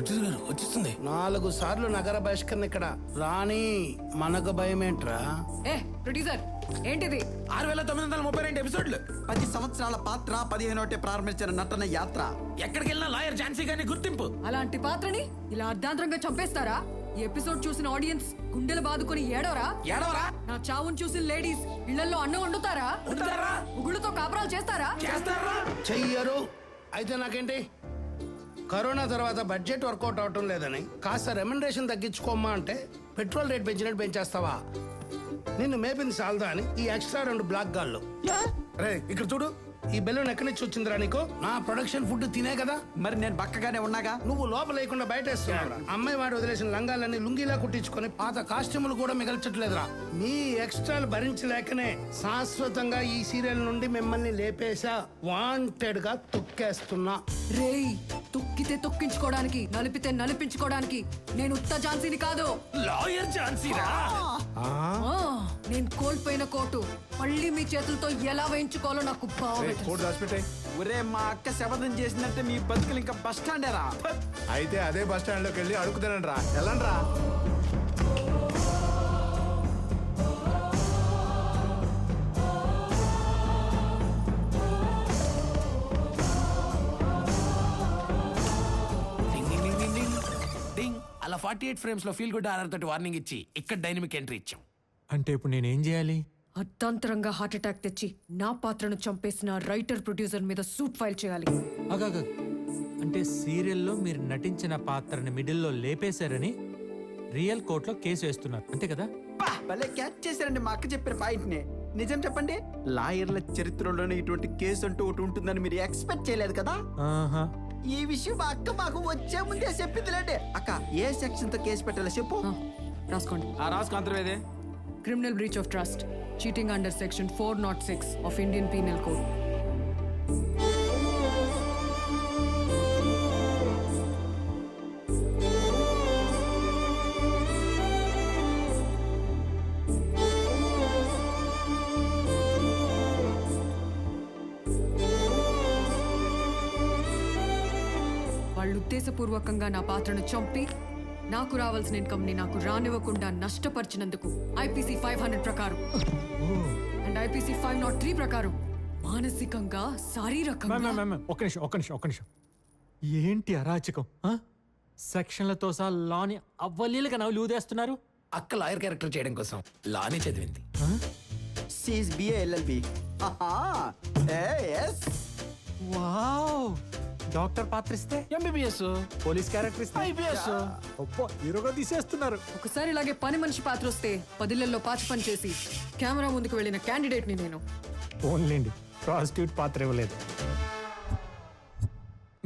Producer గారు వచ్చేస్తుంది. నాలుగు సార్లు నగర బహిష్కరణ ఇక్కడ. రాణి మనకు భయమేంట్రా ఏ ప్రొడ్యూసర్ ఏంటిది? ఆరు వేల తొమ్మిది వందల ముప్పై రెండు ఎపిసోడ్లు. పది సంవత్సరాల పాత్ర పదిహేను ఒకటి ప్రారంభించిన నటన యాత్ర. ఎక్కడికి వెళ్ళినా లాయర్ ఝాన్సీ గారిని గుర్తింపు. అలాంటి పాత్రని ఇలా అర్ధాంతరంగా చంపేస్తారా? ఈ ఎపిసోడ్ చూసిన ఆడియన్స్ గుండెలు బాదుకొని ఏడవరా? ఏడవరా? నా చావును చూసిన లేడీస్ ఇళ్ళలో అన్నం వండుతారా? ఉంటారా ఉగుళ్ళతో కాపురాలు చేస్తారా? చేస్తారా? చెయ్యరు. అయితే నాకేంటి? కరోనా తర్వాత బడ్జెట్ వర్కౌట్ అవటం లేదని కాస్త రెమ్యునరేషన్ తగ్గించుకోమ్మా అంటే పెట్రోల్ రేట్ పెంచినట్టు పెంచేస్తావా? నిన్ను మేపింది సాల్దా అని ఈ ఎక్స్ట్రా రెండు బ్లాక్ గాళ్ళు. రే ఇక్కడ చూడు. ఈ బెలూన్ ఎక్కడి నుంచి వచ్చిందిరా నీకు? నా ప్రొడక్షన్ ఫుడ్ తినే కదా. మరి నేను బక్కగానే ఉన్నాగా? నువ్వు లోపల లేకుండా బయట వేస్తున్నావురా. అమ్మాయి వాడు వదిలేసిన లంగాలన్నీ లుంగిలా కుట్టించుకొని పాత కాస్ట్యూములు కూడా మిగల్చట్లేదురా. మీ ఎక్స్ట్రాలు భరించలేకనే శాశ్వతంగా ఈ సీరియల్ నుండి మిమ్మల్ని లేపేశా వాంటెడ్గా తొక్కేస్తున్నా. రేయ్ తొక్కితే తొక్కించుకోవడానికి నలిపితే నలిపించుకోవడానికి నేను ఉత్త ఝాన్సీని కాదు. లాయర్ ఝాన్సీరా ఆ, నేను కోల్పోయిన కోటు. మళ్ళీ మీ చేతులతో ఎలా వేయించుకోవాలో నాకు బాగా తెలుసు. ఒరే మా అక్క శపథం చేసినట్టే మీ బతుకులు ఇంకా బస్ స్టాండేరా? అయితే అదే బస్ స్టాండ్లోకి వెళ్ళి అడుగుతానండి రా వెళ్ళండి రా డింగ్ డింగ్ డింగ్ డింగ్ డింగ్. డింగ్ అలా ఫార్టీ ఎయిట్ ఫ్రేమ్స్లో ఫీల్ గుడ్ ఆర్ఆర్ తోటి వార్నింగ్ ఇచ్చి ఇక్కడ డైనమిక్ ఎంట్రీ ఇచ్చాం. అంటే ఇప్పుడు నేనేం చేయాలి? అర్ధాంతరంగా హార్ట్ అటాక్ తెచ్చి నా పాత్రను చంపేసిన రైటర్ ప్రొడ్యూసర్ మీద సూట్ ఫైల్ చేయాలి. అగగ అంటే సీరియల్లో మీరు నటించిన పాత్రని మిడిల్లో లేపేశారని రియల్ కోర్టులో కేసు వేస్తున్నారు. అంతే కదా? భలే క్యాచ్ చేశారండి మా అక్క చెప్పిన పాయింట్ని నిజం చెప్పండి లాయర్ల చరిత్రలోనే ఇటువంటి కేసు అంటూ ఒకటి ఉంటుందని మీరు ఎక్స్పెక్ట్ చేయలేదు కదా? ఆహా. ఈ విషయం మా అక్క మాకు వచ్చే ముందే చెప్పిందిలేండి. అక్క ఏ సెక్షన్తో కేసు పెట్టాలో చెప్పు. ఆ, రాసుకోండి. ఆ రాసుకు అంతర్వేదే. criminal breach of trust cheating under section four nought six of Indian penal code వాళ్ళు ఉద్దేశపూర్వకంగా నా పాత్రను చంపి నాకు రావాల్సిన ఇన్కమ్ని నాకు రానివ్వకుండా నష్టపరిచినందుకు ఐపీసీ ఫైవ్ హండ్రెడ్ ప్రకారం. And IPC five nought three ప్రకారం మానసికంగా శారీరకంగా ఒక్క నిమిషం ఒక్క నిమిషం ఒక్క నిమిషం. ఏంటి అరాచకం? సెక్షన్లతో సహా లాని అవ్వలీలుగా నవ్వులు ఊదేస్తున్నారు. అక్క లాయర్ క్యారెక్టర్ చేయడం కోసం లానే చదివింది. CS BA LLB S doctor పాత్ర ఇస్తే ఎంబీబీఎస్ పోలీస్ క్యారెక్టర్ ఇస్తే? అబ్బా, హీరోగా తీసేస్తున్నారు. ఒకసారి ఇలాగే పని మనిషి పాత్ర వస్తే పదిళ్ళలో పాచి పని చేసి కెమెరా ముందుకు వెళ్ళిన క్యాండిడేట్ని నేను. ఓన్లేండి. ప్రాస్టిట్యూట్ పాత్ర ఇవ్వలేదు.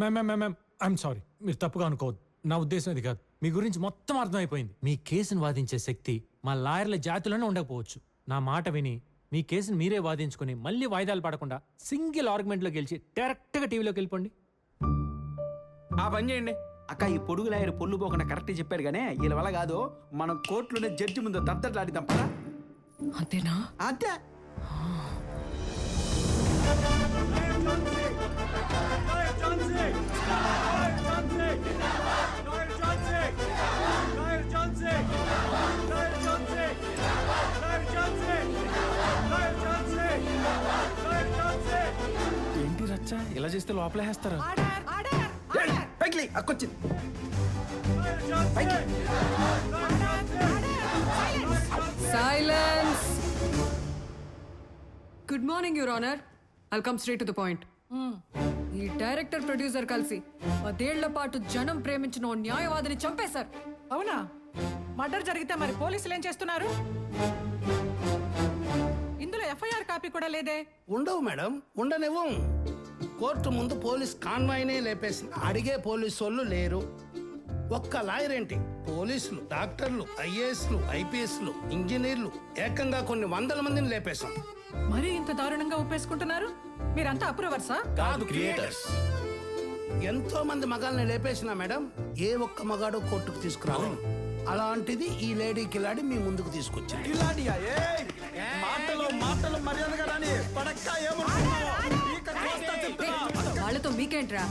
Ma'am ma'am ma'am ma'am I'm sorry మీరు తప్పుగా అనుకోవద్దు. నా ఉద్దేశం అది కాదు. మీ గురించి మొత్తం అర్థమైపోయింది. మీ కేసును వాదించే శక్తి మా లాయర్ల జాతిలోనే ఉండకపోవచ్చు. నా మాట విని మీ కేసును మీరే వాదించుకొని మళ్ళీ వాయిదాలు పడకుండా సింగిల్ ఆర్గ్యుమెంట్లో గెలిచి డైరెక్ట్గా టీవీలోకి వెళ్ళిపోండి. ఆ పని చేయండి. అక్క ఈ పొడుగు లాయర్ పొల్లు పోకుండా కరెక్ట్ చెప్పారు గానే వీళ్ళ వల్ల కాదు మనం కోర్టులోనే జడ్జి ముందు దద్దట్లాడిద్దాం పదా. అంతేనా? అంతే. ఏంటి రచ్చ? ఇలా చేస్తే లోపలేస్తారు అక్కొచ్చింది. Silence good morning your honour I'll come straight to the point ఈ డైరెక్టర్ ప్రొడ్యూసర్ కలిసి పదేళ్ళ పాటు జనం ప్రేమించిన ఓ న్యాయవాదిని చంపేశారు. అవునా? మర్డర్ జరిగితే మరి పోలీసులు ఏం చేస్తున్నారు? ఇందులో ఎఫ్ఐఆర్ కాపీ కూడా లేదే. ఉండవు మేడం ఉండనివ్వం. కోర్టు ముందు పోలీస్ కాన్వాయ్నే లేపేసింది. అడిగే పోలీసు వాళ్ళు లేరు. ఒక్క లాయర్ ఏంటి పోలీసులు డాక్టర్లు ఐఏఎస్లు ఐపీఎస్లు ఇంజనీర్లు ఏకంగా కొన్ని వందల మందిని లేపేశాం. మరి ఇంత దారుణంగా ఒప్పేసుకుంటున్నారు? మీరంతా అప్రూవర్సా? కాదు క్రియేటర్స్. ఎంతో మంది మగాల్ని లేపేసిన మేడం ఏ ఒక్క మగాడు కోర్టుకు తీసుకురావాలి అలాంటిది ఈ లేడీ కిలాడి మీ ముందుకు? ఏయ్! మాటలు మాటలు మర్యాదగా రాని పడక్క ఏమనుకున్నావు? మీకేంట్రా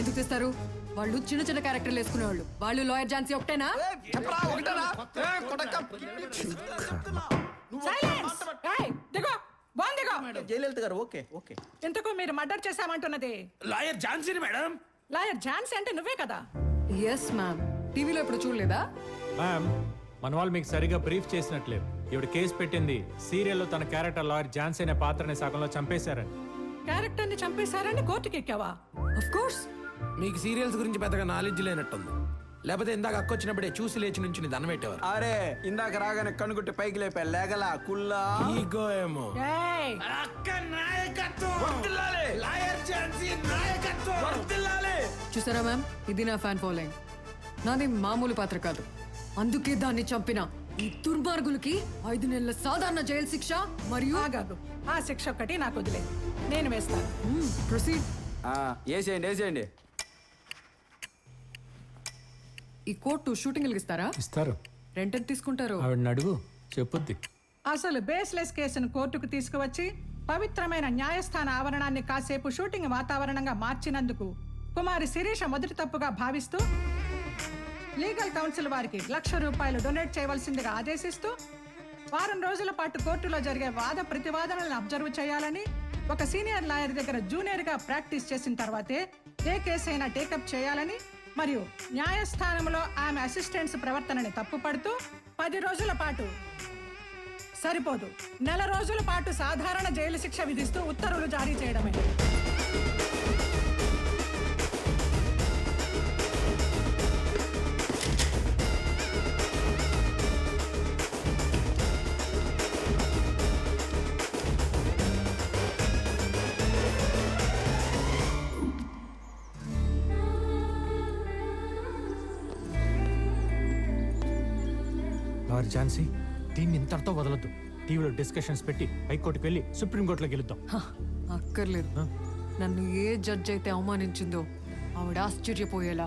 ఎందుకు తెస్తారు? వాళ్ళు చిన్న చిన్న క్యారెక్టర్లు వేసుకునేవాళ్ళు. వాళ్ళు లాయర్ ఝాన్సీ ఒకటేనా? జయలలిత గారు ఓకే ఓకే. ఇంతకు మీరు మర్డర్ చేశామంటున్నది? లాయర్ ఝాన్సీని మేడం? లాయర్ ఝాన్సీ అంటే నువ్వే కదా? ఎస్ మ్యామ్ టీవీలో ఇప్పుడు చూడలేదా? మ్యామ్ మన వాళ్ళు మీకు సరిగా బ్రీఫ్ చేసినట్లేదు. ఇవిడ కేసు పెట్టింది. సీరియల్లో తన క్యారెక్టర్ లాయర్ ఝాన్సీ అనే పాత్రని సగంలో చంపేశారని. క్యారెక్టర్ని చంపేశారని కోర్టుకి ఎక్కావా అఫ్ కోర్స్ మీకు సీరియల్స్ గురించి పెద్దగా నాలెడ్జ్ లేనట్టుంది. లేకపోతే ఇందాక అక్క వచ్చినప్పుడే చూసి లేచి నుంచి దండం పెట్టేవారు. అరే ఇందాక రాగానే కనుగుట్టి పైకి లేపా లేగలా కుల్లా? ఈగో ఏమో. ఏయ్! అక్క నాయకత్వం. లాయర్ ఝాన్సీ నాయకత్వం. చూసారా మ్యామ్? ఇది నా ఫ్యాన్ ఫాలోయింగ్ నాది మామూలు పాత్ర కాదు. అందుకే దాన్ని చంపిన. ఈ దుర్మార్గులకి ఐదు నెలల సాధారణ జైలు శిక్ష మరియు ఆగాగు. ఆ శిక్ష ఒక్కటి నాకు వదిలేదు నేను వేస్తాను. ప్రొసీడ్. ఆ, వేసేయండి వేసేయండి. ఈ కోర్టు షూటింగ్ ఇస్తారా? ఇస్తారు. రెంట్ ఎంత తీసుకుంటారు. ఆవిడని అడుగు చెప్పుద్ది. అసలు బేస్లెస్ కేసును కోర్టుకు తీసుకువచ్చి పవిత్రమైన న్యాయస్థాన ఆవరణాన్ని కాసేపు షూటింగ్ వాతావరణంగా మార్చినందుకు కుమారి శిరీష మొదటి తప్పుగా భావిస్తూ లీగల్ కౌన్సిల్ వారికి లక్ష రూపాయలు డొనేట్ చేయవలసిందిగా ఆదేశిస్తూ వారం రోజుల పాటు కోర్టులో జరిగే వాద ప్రతివాదనలను అబ్జర్వ్ చేయాలని ఒక సీనియర్ లాయర్ దగ్గర జూనియర్గా ప్రాక్టీస్ చేసిన తర్వాతే ఏ కేసు అయినా టేకప్ చేయాలని మరియు న్యాయస్థానంలో ఆమె అసిస్టెంట్స్ ప్రవర్తనని తప్పుపడుతూ పది రోజుల పాటు సరిపోదు. నెల రోజుల పాటు సాధారణ జైలు శిక్ష విధిస్తూ ఉత్తర్వులు జారీ చేయడమే. లాయర్ ఝాన్సీ దీన్ని ఇంతటితో వదలొద్దు. టీవీలో డిస్కషన్స్ పెట్టి హైకోర్టుకి వెళ్ళి సుప్రీంకోర్టులో గెలుద్దాం. హ, అక్కర్లేదు. నన్ను ఏ జడ్జ్ అయితే అవమానించిందో ఆవిడ ఆశ్చర్యపోయేలా.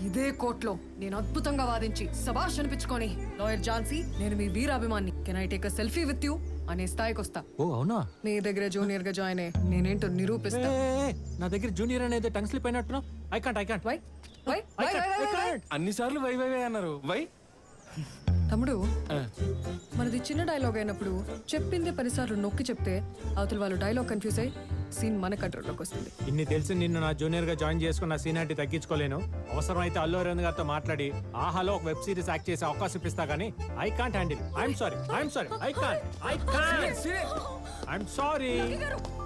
ఇదే కోర్టులో నేను అద్భుతంగా వాదించి సభాష్ అనిపించుకొని లాయర్ ఝాన్సీ నేను మీ వీరాభిమాన్ని can I take selfie with you అనే స్థాయికి వస్తా. ఓ అవునా? మీ దగ్గర జూనియర్గా జాయిన్ అయ్యి నేనేంటో నిరూపిస్తా. ఏ, నా దగ్గర జూనియర్ అనేది tongue slip అయినట్టున్నా I can't I can't why why why why why why అన్నిసార్లు వై వై వై అన్నారు. వై? తమ్ముడు మనది చిన్న డైలాగ్ అయినప్పుడు చెప్పింది పదిసార్లు నొక్కి చెప్తే అవతల వాళ్ళు డైలాగ్ కన్ఫ్యూజ్ అయ్యి సీన్ మన కంట్రోల్లోకి వస్తుంది. ఇన్ని తెలిసి నిన్ను నా జూనియర్గా జాయిన్ చేసుకున్న సీనియారిటీ తగ్గించుకోలేను? అవసరం అయితే అల్లు అరవింద్ గారితో మాట్లాడి ఆహాలో ఒక వెబ్ సిరీస్ యాక్ట్ చేసే అవకాశం ఇప్పిస్తా కానీ I can't handle I'm sorry I'm sorry I can't I can't I'm sorry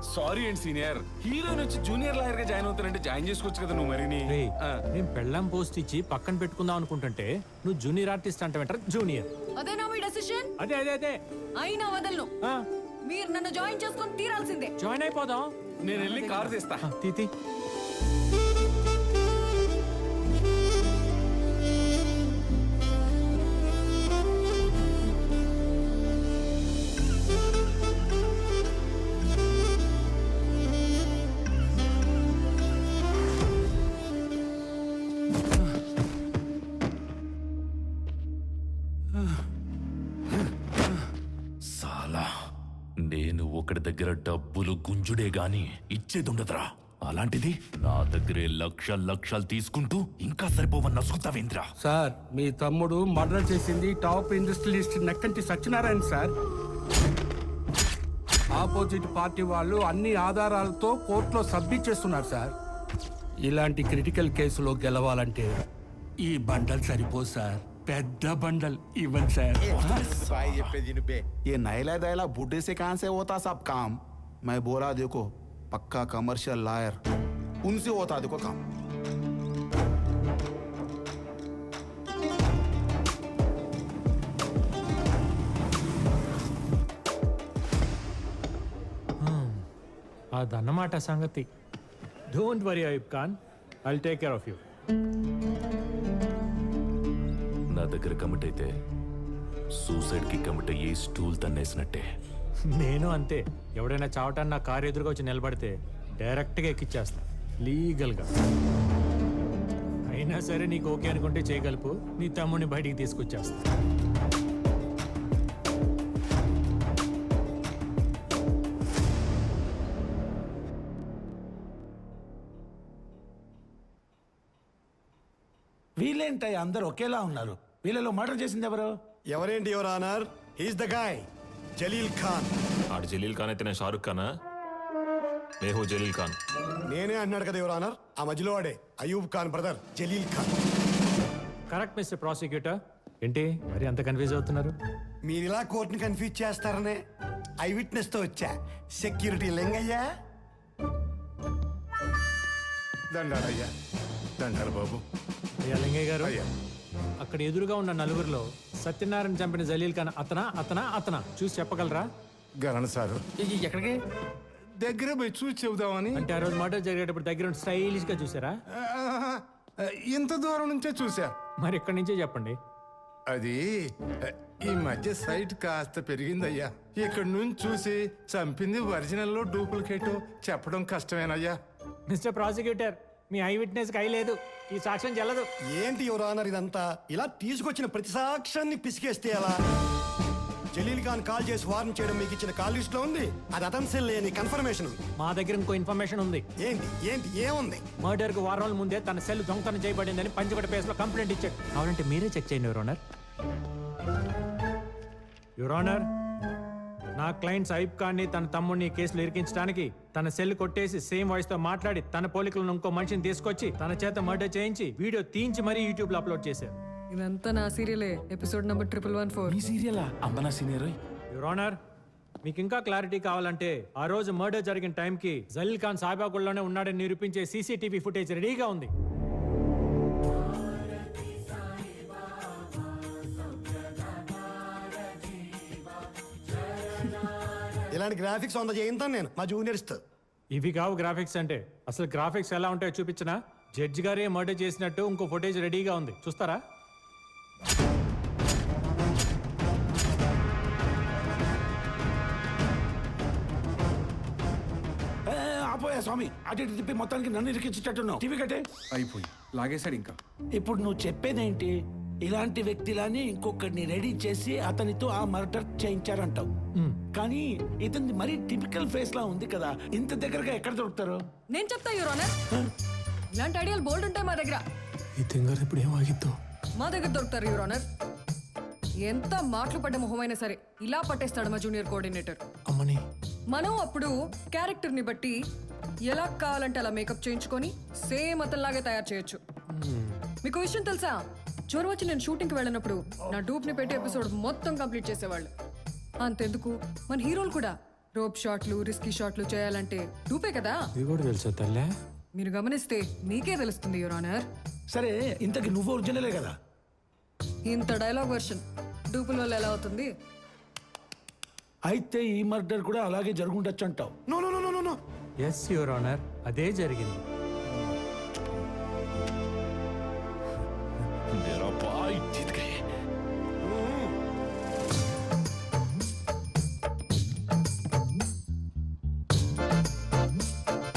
sorry అండి సీనియర్. హీరోయిన్ వచ్చి జూనియర్ లాయర్గా జాయిన్ అవుతానంటే జాయిన్ చేసుకోవచ్చు కదా నువ్వు మరిని రే నేను పెళ్ళం పోస్ట్ ఇచ్చి పక్కన పెట్టుకుందాం అనుకుంటుంటే నువ్వు జూనియర్ ఆర్టిస్ట్ అంటే వెంటారు జూనియర్ అదేనా మీ డెసిషన్ అదే అదే అదే. అయినా వదలను. ఆ, మీరు నన్ను జాయిన్ చేసుకొని తీరాల్సిందే. జాయిన్ అయిపోదాం. నేను వెళ్ళి కారు తెస్తా. తీతి దగ్గర డబ్బులు గుంజుడే గాని ఇచ్చేదుండదురా. అలాంటిది నా దగ్గరే లక్ష లక్షలు తీసుకుంటూ ఇంకా సరిపోవన్న నసుకుతావేంద్రా? సార్ మీ తమ్ముడు మర్డర్ చేసింది top industrialist Nakkanti Satyanarayana sir. Opposite party వాళ్ళు అన్ని ఆధారాలతో కోర్టులో సబ్మిట్ చేస్తున్నారు సార్. ఇలాంటి క్రిటికల్ కేసులో గెలవాలంటే ఈ బండలు సరిపోదు సార్. పెద్ద బండల్ ఇవ్వండి సార్ भाई ये पे दिन पे ये नैला दैला बूढ़े से कहाँ से होता सब काम मैं बोला देखो पक्का कमर्शियल लायर उनसे होता देखो काम అదన్నమాట సంగతి don't worry Ayub Khan I take care of you నా దగ్గర కమిట్ అయితే సూసైడ్కి కమిట్ అయ్యి స్టూల్ తన్నేసినట్టే. నేను అంతే. ఎవడైనా చావటాన్ని నా కారు ఎదురుగా వచ్చి నిలబడితే డైరెక్ట్గా ఎక్కిచ్చేస్తా. లీగల్గా అయినా సరే నీకు ఓకే అనుకుంటే చేయగలుపు. నీ తమ్ముడిని బయటికి తీసుకొచ్చేస్తా. వీళ్ళేంటయ్య? అందరు ఒకేలా ఉన్నారు. వీళ్ళలో మర్డర్ చేసింది ఎవరు? ఎవరేంటి your honour? He's the guy Jalil Khan. ఆడు జలీల్ ఖాన్ అయితే నేను షారుఖ్ ఖానా? మేహూ జలీల్ ఖాన్. నేనే అన్నాడు కదా యువర్ ఆనర్. ఆ మధ్యలో వాడే Ayub Khan brother Jalil Khan. Correct mister prosecutor. ఏంటి మరి అంత కన్ఫ్యూజ్ అవుతున్నారు? మీరు ఇలా కోర్టుని కన్ఫ్యూజ్ చేస్తారనే ఐ విట్నెస్తో వచ్చా. సెక్యూరిటీ లింగయ్యా? దండాలయ్యా. దండాలు బాబు. అయ్యా లింగయ్య గారు. అయ్యా. అక్కడ ఎదురుగా ఉన్న నలుగురిలో సత్యనారాయణ చంపిన జలీల్ ఖాన్ అతనా అతనా అతనా? చూసి చెప్పగలరా? గరణ సారు. ఎక్కడికి? దగ్గర పోయి చూసి చెబుదామని. అంటే ఆ రోజు మర్డర్ జరిగేటప్పుడు దగ్గర స్టైలిష్గా చూసారా? ఆహా, ఇంత దూరం నుంచే చూసా. మరి ఇక్కడి నుంచే చెప్పండి. అది ఈ మధ్య సైట్ కాస్త పెరిగిందయ్యా. ఇక్కడ నుంచి చూసి చంపింది ఒరిజినల్లో డూప్లికేట్ చెప్పడం కష్టమేనయ్యా. మిస్టర్ ప్రాసిక్యూటర్ మీ ఐ విట్నెస్కి ఐ లేదు. ఈ సాక్ష్యం చెల్లదు. ఏంటి యువర్ ఆనర్ ఇదంతా? ఇలా తీసుకొచ్చిన ప్రతి సాక్ష్యాన్ని పిసికేస్తే ఎలా? జలీల్ ఖాన్ కాల్ చేసి వార్న్ చేయడం మీకు ఇచ్చిన కాల్ లిస్ట్లో ఉంది. అది అతని సెల్ లేని కన్ఫర్మేషన్ మా దగ్గర ఇంకో ఇన్ఫర్మేషన్ ఉంది. ఏంటి? ఏంటి? ఏముంది? మర్డర్కు వారం రోజుల ముందే తన సెల్ దొంగతనం చేయబడిందని పంచగడ పేస్లో కంప్లైంట్ ఇచ్చాడు. కావాలంటే మీరే చెక్ చేయండి యువర్ ఆనర్. యువర్ ఆనర్ నా క్లయింట్ సైబ్ ఖాన్ని తన తమ్ముడిని కేసులో ఇరికించడానికి తన సెల్ కొట్టేసి సేమ్ వాయిస్తో మాట్లాడి తన పోలికలను ఇంకో మనిషిని తీసుకొచ్చి తన చేత మర్డర్ చేయించి వీడియో తీయించి మరీ యూట్యూబ్లో అప్లోడ్ చేశారు. ఇదంతా నా సీరియలే episode number triple one four ఈ సీరియలా అంబనా సీనియర్ యువర్ ఆనర్ మీకు ఇంకా క్లారిటీ కావాలంటే ఆ రోజు మర్డర్ జరిగిన టైంకి జలీల్ ఖాన్ సాయిబాగుల్లోనే ఉన్నాడని నిరూపించే సీసీటీవీ ఫుటేజ్ రెడీగా ఉంది. ఇలాంటి గ్రాఫిక్స్ వంద చేయింతాను నేను. మా జూనియర్స్తో. ఇవి కావు గ్రాఫిక్స్ అంటే. అసలు గ్రాఫిక్స్ ఎలా ఉంటాయో చూపించినా జడ్జి గారే మర్డర్ చేసినట్టు ఇంకో ఫుటేజ్ రెడీగా ఉంది. చూస్తారా? ఆపోయా స్వామి అటు ఇటు తిప్పి మొత్తానికి నన్ను ఇరికించేటట్టున్నావు. టీవీ కట్టే. అయిపోయి. లాగేశాడు ఇంకా. ఇప్పుడు నువ్వు చెప్పేదేంటి? ఇలాంటి వ్యక్తిలాని ఇంకొకరిని రెడీ చేసి అతనితో ఆ మర్డర్ చేయించారంటావు. కానీ ఇతని మరీ టిపికల్ ఫేస్ లా ఉంది కదా ఇంత దగ్గరగా ఎక్కడ దొరుకుతారు? నేను చెప్తా యువర్ ఆనర్ ఇలాంటి ఐడియాలు బోల్డ్ ఉంటాయి మా దగ్గర. ఈ తింగర్ ఇప్పుడు ఏమాగిద్దాం మా దగ్గర దొరుకుతారు యువర్ ఆనర్ ఎంత మాటలు పడ్డ మొహమైనా సరే ఇలా పట్టేస్తాడు మా జూనియర్ కోఆర్డినేటర్ అమ్మని. మనం అప్పుడు క్యారెక్టర్ని బట్టి ఎలా కావాలంటే అలా మేకప్ చేయించుకొని సేమ్ అతనిలాగే తయారు చేయొచ్చు. మీకు విషయం తెలుసా? జ్వరం వచ్చి నేను షూటింగ్కి వెళ్ళినప్పుడు నా డూప్ని పెట్టి ఎపిసోడ్ మొత్తం కంప్లీట్ చేసేవాళ్ళు. అంతెందుకు? మన హీరోలు కూడా రోప్ షాట్లు రిస్కీ షాట్లు చేయాలంటే డూపే కదా? ఇది కూడా తెలుసా తల్లే? మీరు గమనిస్తే మీకే తెలుస్తుంది యువర్ ఆనర్. సరే ఇంతకి నువ్వు ఒరిజినలే కదా? ఇంత డైలాగ్ వర్షన్ డూపుల వల్ల ఎలా అవుతుంది? అయితే ఈ మర్డర్ కూడా అలాగే జరుగుండొచ్చు అంటావు. No no no no no yes your honour అదే జరిగింది.